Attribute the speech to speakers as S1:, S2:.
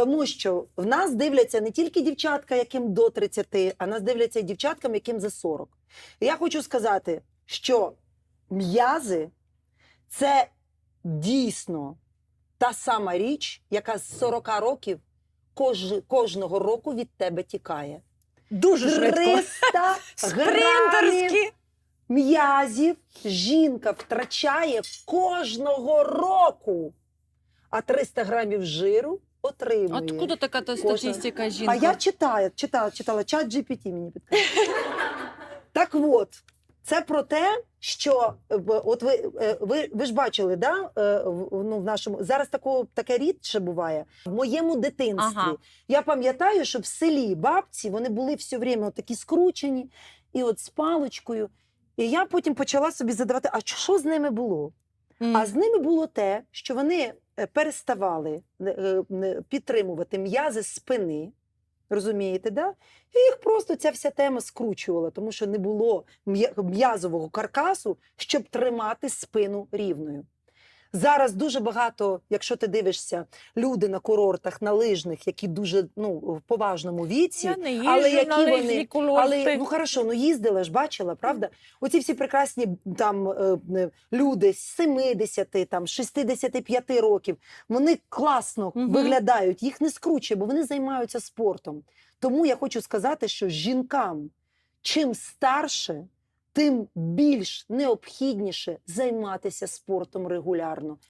S1: Тому що в нас дивляться не тільки дівчатка, яким до 30, а нас дивляться і дівчаткам, яким за 40. І я хочу сказати, що м'язи це дійсно та сама річ, яка з 40 років кож, кожного року від тебе тікає.
S2: Дуже швидко.
S1: 300 грамів м'язів жінка втрачає кожного року, а 300 грамів жиру отримує.
S3: Откуда така та
S1: Кожен.
S3: статистика жінка?
S1: А я читаю, читала, читала чат GPT мені підказує. Так от, це про те, що е, от ви, е, ви, ви ж бачили, да? е, в- ну, в нашому зараз такого таке рідше буває. В моєму дитинстві
S3: Ага.
S1: я пам'ятаю, що в селі бабці вони були все время такі скручені, і от з паличкою. І я потім почала собі задавати, а що з ними було?
S3: М.
S1: А з ними було те, що вони е, переставали е, підтримувати м'язи спини. Розумієте, да? І їх просто ця вся тема скручувала, тому що не було м'язового каркасу, щоб тримати спину рівною. Зараз дуже багато, якщо ти дивишся, люди на курортах, на лижних, які дуже ну, в поважному віці,
S2: Я не їжджу
S1: але які
S2: на
S1: вони-
S2: лижні курорти.
S1: але ну хорошо, ну їздила ж, бачила, правда? Оці всі прекрасні там е, е, люди з 70, там 65 років, вони класно
S3: Мгм.
S1: виглядають, їх не скручує, бо вони займаються спортом. Тому я хочу сказати, що жінкам чим старше, тим більш необхідніше займатися спортом регулярно.